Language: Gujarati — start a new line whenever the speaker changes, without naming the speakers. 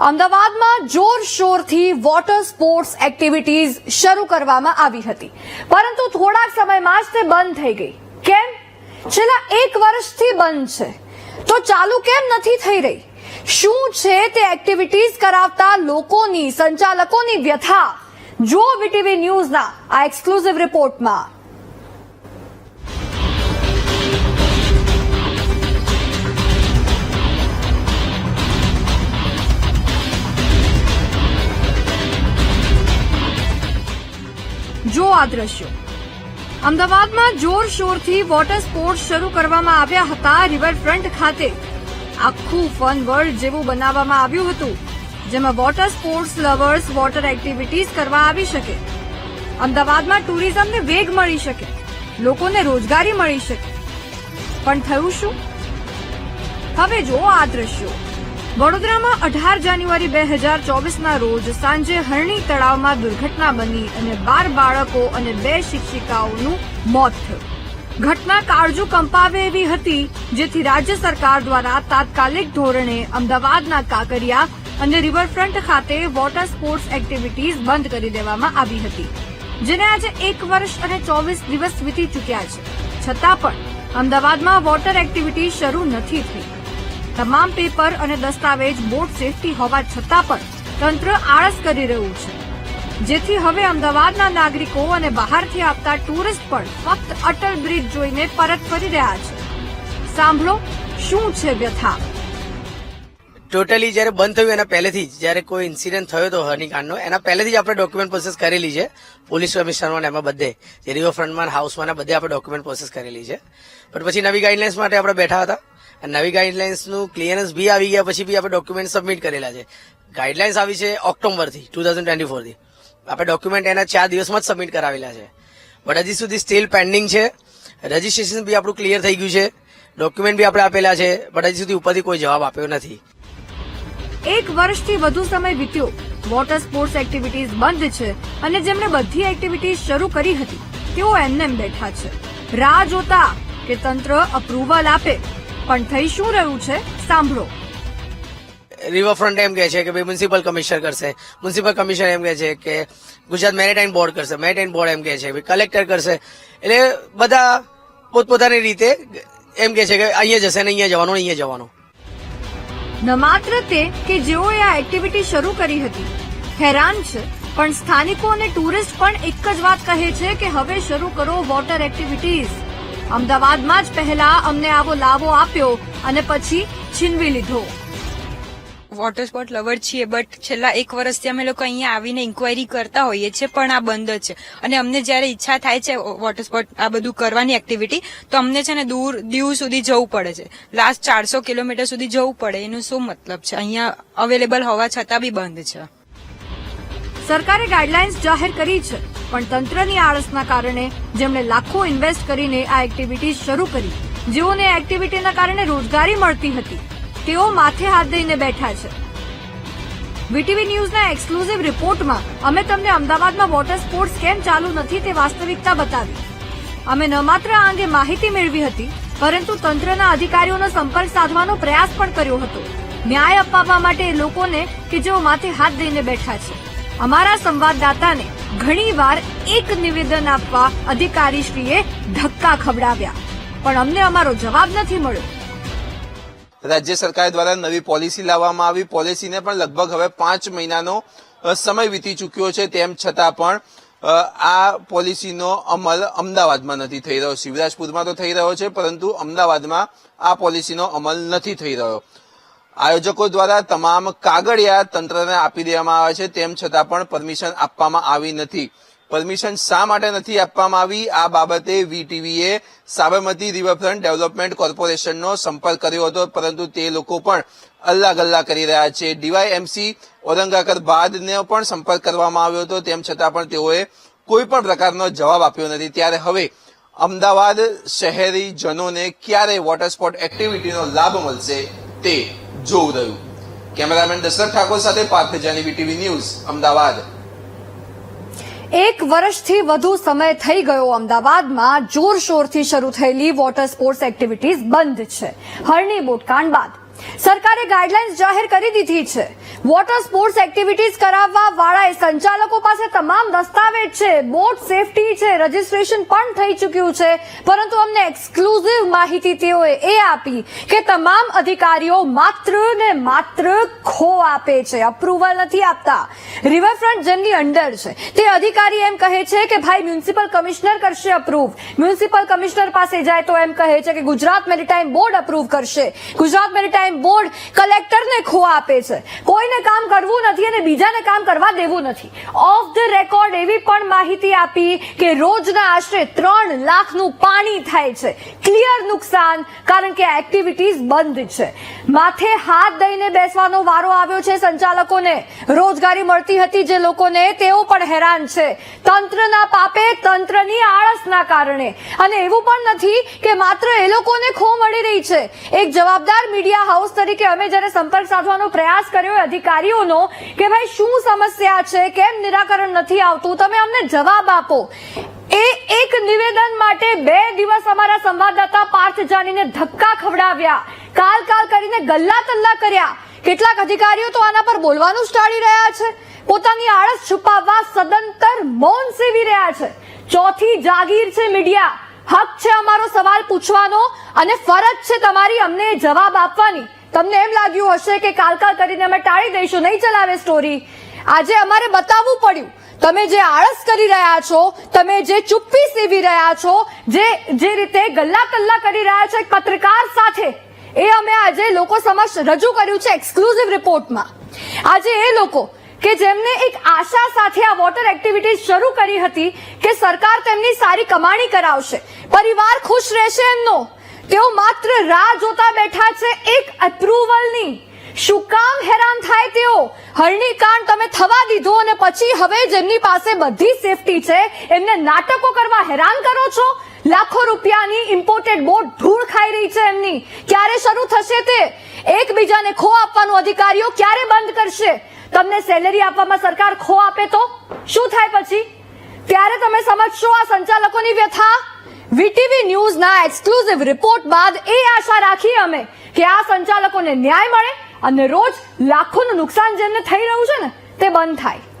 અમદાવાદમાં જોરશોરથી વોટર સ્પોર્ટ્સ એક્ટિવિટીઝ શરૂ કરવામાં આવી હતી. પરંતુ થોડાક સમયમાં જ તે બંધ થઈ ગઈ. કેમ? છેલ્લા એક વર્ષથી બંધ છે. તો ચાલુ કેમ નથી થઈ રહી? શું છે તે એક્ટિવિટીઝ કરાવતા લોકોની, સંચાલકોની વ્યથા? જો વીટીવી ન્યૂઝના આ એક્સક્લુઝિવ રિપોર્ટમાં આ દ્રશ્યો અમદાવાદમાં જોરશોરથી વોટર સ્પોર્ટ્સ શરૂ કરવામાં આવ્યા હતા રિવરફ્રન્ટ ખાતે. આખું ફન વર્લ્ડ જેવું બનાવવામાં આવ્યું હતું, જેમાં water sports lovers water activities કરવા આવી શકે. અમદાવાદમાં ટુરિઝમને વેગ મળી શકે, લોકોને રોજગારી મળી શકે. પણ થયું શું? હવે જુઓ આ દ્રશ્યો. વડોદરામાં અઢાર જાન્યુઆરી બે હજાર ચોવીસના રોજ સાંજે હરણી તળાવમાં દુર્ઘટના બની અને બાર બાળકો અને બે શિક્ષિકાઓનું મોત થયું. ઘટના કાળજુ કંપાવે એવી હતી, જેથી રાજ્ય સરકાર દ્વારા તાત્કાલિક ધોરણે અમદાવાદના કાંકરિયા અને રિવરફ્રન્ટ ખાતે વોટર સ્પોર્ટ્સ એક્ટિવિટીઝ બંધ કરી દેવામાં આવી હતી, જેને આજે એક વર્ષ અને ચોવીસ દિવસ વીતી ચૂક્યા છે. છતાં પણ અમદાવાદમાં વોટર એક્ટિવિટી શરૂ નથી થઈ. તમામ પેપર અને દસ્તાવેજ બોટ સેફટી હોવા છતાં પણ તંત્ર આળસ કરી રહ્યું છે. જેથી હવે અમદાવાદના નાગરિકો અને બહારથી આવતા ટુરિસ્ટ પણ ફક્ત અટલ બ્રિજ જોઈને પરત ફરી રહ્યા છે. સાંભળો, શું છે વ્યથા?
ટોટલી જ્યારે બંધ થયું, એના પહેલેથી જ, જ્યારે કોઈ ઇન્સિડન્ટ થયો હતો હનીકાંડનો એના પહેલેથી જ આપણે ડોક્યુમેન્ટ પ્રોસેસ કરેલી છે. પોલીસ કમિશનરમાં એમાં બધે, જે રિવરફ્રન્ટમાં હાઉસમાં બધે આપણે ડોક્યુમેન્ટ પ્રોસેસ કરેલી છે. પણ પછી નવી ગાઈડલાઇન્સ માટે આપણે બેઠા હતા. અને નવી ગાઈડલાઇન્સનું ક્લિયરન્સ બી આવી ગયા પછી બી આપણે ડોક્યુમેન્ટ સબમિટ કરેલા છે. ગાઈડલાઇન્સ આવી છે ઓક્ટોબરથી ટુ થાઉઝન્ડ ટ્વેન્ટી ફોરથી આપણે ડોક્યુમેન્ટ એના ચાર દિવસમાં જ સબમિટ કરાવેલા છે. બટ હજી સુધી સ્ટીલ પેન્ડિંગ છે. રજીસ્ટ્રેશન બી આપણું ક્લિયર થઈ ગયું છે. ડોક્યુમેન્ટ બી આપણે આપેલા છે. બટ હજી સુધી ઉપરથી કોઈ જવાબ આપ્યો નથી.
એક વર્ષથી વધુ સમય વીત્યો. વોટર સ્પોર્ટ્સ એક્ટિવિટીઝ બંધ છે અને જેમણે બધી એક્ટિવિટીઝ શરૂ કરી હતી, તેઓ એમનેમ બેઠા છે. રાહ જોતા કે તંત્ર અપ્રુવલ આપે. પણ થઈ શું રહ્યું છે? સાંભળો.
રિવરફ્રન્ટ એમ કહે છે કે ભાઈ મ્યુનિસિપલ કમિશનર કરશે. મ્યુનિસિપલ કમિશનર એમ કહે છે કે ગુજરાત મેરીટાઈમ બોર્ડ કરશે. મેરીટાઈમ બોર્ડ એમ કહે છે કલેક્ટર કરશે. એટલે બધા પોતપોતાની રીતે એમ કહે છે કે અહીંયા જશે ને અહીંયા જવાનું અહીંયા જવાનું.
ન માત્ર તે કે જેઓએ આ એક્ટિવિટી શરૂ કરી હતી. હેરાન છે, પણ સ્થાનિકો અને ટુરિસ્ટ પણ એક જ વાત કહે છે કે હવે શરૂ કરો વોટર એક્ટિવિટીઝ અમદાવાદમાં જ પહેલા અમને આવો લાવો આપ્યો અને પછી છીનવી લીધો.
વોટર સ્પોર્ટ લવર છીએ બટ છેલ્લા એક વર્ષથી અમે લોકો અહીંયા આવીને ઇન્ક્વાયરી કરતા હોઈએ છીએ, પણ આ બંધ છે. અને અમને જ્યારે ઈચ્છા થાય છે વોટર સ્પોર્ટ આ બધું કરવાની એક્ટિવિટી તો અમને છે ને દૂર, દીવ સુધી જવું પડે છે. લાસ્ટ ચારસો કિલોમીટર સુધી જવું પડે, એનું શું મતલબ છે? અહીંયા અવેલેબલ હોવા છતાં બી બંધ છે.
સરકારે ગાઈડલાઇન્સ જાહેર કરી છે, પણ તંત્રની આળસના કારણે જેમણે લાખો ઇન્વેસ્ટ કરીને આ એક્ટિવિટી શરૂ કરી, જેઓને એક્ટિવિટીના કારણે રોજગારી મળતી હતી તેઓ માથે હાથ દઈને બેઠા છે. વીટીવી ન્યૂઝના એક્સક્લુઝિવ રિપોર્ટમાં અમે તમને અમદાવાદમાં વોટર સ્પોર્ટ્સ કેમ ચાલુ નથી તે વાસ્તવિકતા બતાવી. અમે ન માત્ર આ અંગે માહિતી મેળવી હતી, પરંતુ તંત્રના અધિકારીઓનો સંપર્ક સાધવાનો પ્રયાસ પણ કર્યો હતો. ન્યાય અપાવવા માટે લોકોને કે જેઓ માથે હાથ દઈને બેઠા છે. અમારા સંવાદદાતાને ઘણીવાર એક નિવેદન આપવા અધિકારીશ્રીએ ધક્કા ખવડાવ્યા. પણ અમને અમારો જવાબ નથી મળ્યો.
રાજ્ય સરકાર દ્વારા નવી પોલિસી લાવવામાં આવી. પોલિસીને પણ લગભગ હવે પાંચ મહિનાનો સમય વીતી ચૂક્યો છે. તેમ છતાં પણ આ પોલિસીનો અમલ અમદાવાદમાં નથી થઈ રહ્યો. શિવરાજપુરમાં તો થઈ રહ્યો છે, પરંતુ અમદાવાદમાં આ પોલિસીનો અમલ નથી થઈ રહ્યો. આયોજકો દ્વારા તમામ કાગળિયા તંત્રને આપી દેવામાં આવે છે. તેમ છતાં પણ પરમિશન આપવામાં આવી નથી. પરમિશન શા માટે નથી આપવામાં આવી? આ બાબતે વીટીવીએ સાબરમતી રિવરફ્રન્ટ ડેવલપમેન્ટ કોર્પોરેશનનો સંપર્ક કર્યો હતો, પરંતુ તે લોકો પણ અલ્લા ગલ્લા કરી રહ્યા છે. ડીવાયએમસી ઔરંગાકર બાદને પણ સંપર્ક કરવામાં આવ્યો હતો, તેમ છતાં પણ તેઓએ કોઈ પણ પ્રકારનો જવાબ આપ્યો નથી. ત્યારે હવે અમદાવાદ શહેરી જનોને ક્યારે વોટર સ્પોર્ટ એક્ટિવિટીનો લાભ મળશે તે જોવું રહ્યું. કેમેરામેન દશરથ ઠાકોર સાથે પાર્થ જાની વીટીવી ન્યૂઝ, અમદાવાદ.
એક વર્ષથી વધુ સમય થઈ ગયો અમદાવાદમાં જોરશોરથી શરૂ થયેલી વોટર સ્પોર્ટ્સ એક્ટિવિટીઝ બંધ છે. હરણી બોટકાંડ બાદ. સરકારે ગાઈડલાઇન્સ જાહેર કરી દીધી છે. વોટર સ્પોર્ટ્સ એક્ટિવિટીઝ કરાવવા વાળા સંચાલકો પાસે તમામ દસ્તાવેજ છે. બોટ સેફટી છે. રજીસ્ટ્રેશન પણ થઈ ચૂક્યું છે. પરંતુ અમને એક્સક્લુઝિવ માહિતી તેઓએ એ આપી કે તમામ અધિકારીઓ માત્ર ને માત્ર ખો આપે છે. અપ્રુવલ નથી આપતા. રિવરફ્રન્ટ જેમની અંડર છે. તે અધિકારી એમ કહે છે કે ભાઈ મ્યુનિસિપલ કમિશનર કરશે અપ્રુવ મ્યુનિસિપલ કમિશનર પાસે જાય તો એમ કહે છે કે ગુજરાત મેરીટાઈમ બોર્ડ અપ્રુવ કરશે. ગુજરાત મેરીટાઈમ બોર્ડ કલેક્ટરને ખો આપે છે. કોઈને કામ કરવું નથી અને બીજાને કામ કરવા દેવું નથી. ઓફ ધ રેકોર્ડ એવી પણ માહિતી આપી કે રોજના આશરે ત્રણ લાખનું પાણી થાય છે. ક્લિયર નુકસાન, કારણ કે એક્ટિવિટીઝ બંધ છે. માથે હાથ દઈને બેસવાનો વારો આવ્યો છે સંચાલકોને. રોજગારી મળતી હતી જે લોકોને, તેઓ પણ હેરાન છે. તંત્રના પાપે તંત્રની આળસના કારણે. અને એવું પણ નથી કે માત્ર એ લોકોને ખો મળી રહી છે. એક જવાબદાર મીડિયા હાઉસ તરીકે અમે જ્યારે સંપર્ક સાધવાનો પ્રયાસ કર્યો અધિકારીઓનો કે ભાઈ શું સમસ્યા છે? કેમ નિરાકરણ નથી આવતું? તમે અમને જવાબ આપો. એ એક નિવેદન માટે બે દિવસ અમારા સંવાદદાતા પાર્થ જાનીને ધક્કા ખવડાવ્યા. કાલ કાલ કરીને ગલ્લા તલ્લા કર્યા. કેટલાક અધિકારીઓ તો આના પર બોલવાનું જ ટાળી રહ્યા છે. પોતાની આળસ છુપાવવા સદંતર મૌન સેવી રહ્યા છે. ચોથી જાગીર છે મીડિયા. હક છે અમારો સવાલ પૂછવાનો અને ફરજ છે તમારી અમને જવાબ આપવાની. તમને એમ લાગ્યું હશે કે કાલ કાલ કરીને અમે ટાળી દઈશું, નહીં ચલાવે સ્ટોરી આજે અમારે બતાવવું પડ્યું. તમે જે આળસ કરી રહ્યા છો, તમે જે ચુપ્પી સેવી રહ્યા છો, જે જે રીતે ગલ્લા કલ્લા કરી રહ્યા છો એક પત્રકાર સાથે, એ અમે આજે લોકો સમક્ષ રજૂ કર્યું છે એક્સક્લુઝિવ રિપોર્ટમાં આજે એ લોકો કે જેમને એક આશા સાથે આ વોટર એક્ટિવિટીઝ શરૂ કરી હતી કે સરકાર તેમની સારી કમાણી કરાવશે. પરિવાર ખુશ રહેશે એમનો. તેઓ માત્ર રાહ જોતા બેઠા છે, એક અપ્રુવલની શું કામ હેરાન થાય તેઓ? હરણીકાંડ તમે થવા દીધો અને પછી હવે જેમની પાસે બધી સેફટી છે, એમને નાટકો કરવા હેરાન કરો છો? લાખો રૂપિયાની ઇમ્પોર્ટેડ બોટ ધૂળ ખાઈ રહી છે એમની. ક્યારે શરૂ થશે તે? એકબીજાને ખો આપવાનો અધિકારીઓ ક્યારે બંધ કરશે? તમને સેલેરી આપવામાં સરકાર ખો આપે તો? શું થાય પછી? ત્યારે તમે સમજશો આ સંચાલકોની વ્યથા? વીટીવી ન્યૂઝના એક્સક્લુઝિવ રિપોર્ટ બાદ એ આશા રાખી અમે કે આ સંચાલકોને ન્યાય મળે અને રોજ લાખોનું નુકસાન જેમને થઈ રહ્યું છે ને, તે બંધ થાય.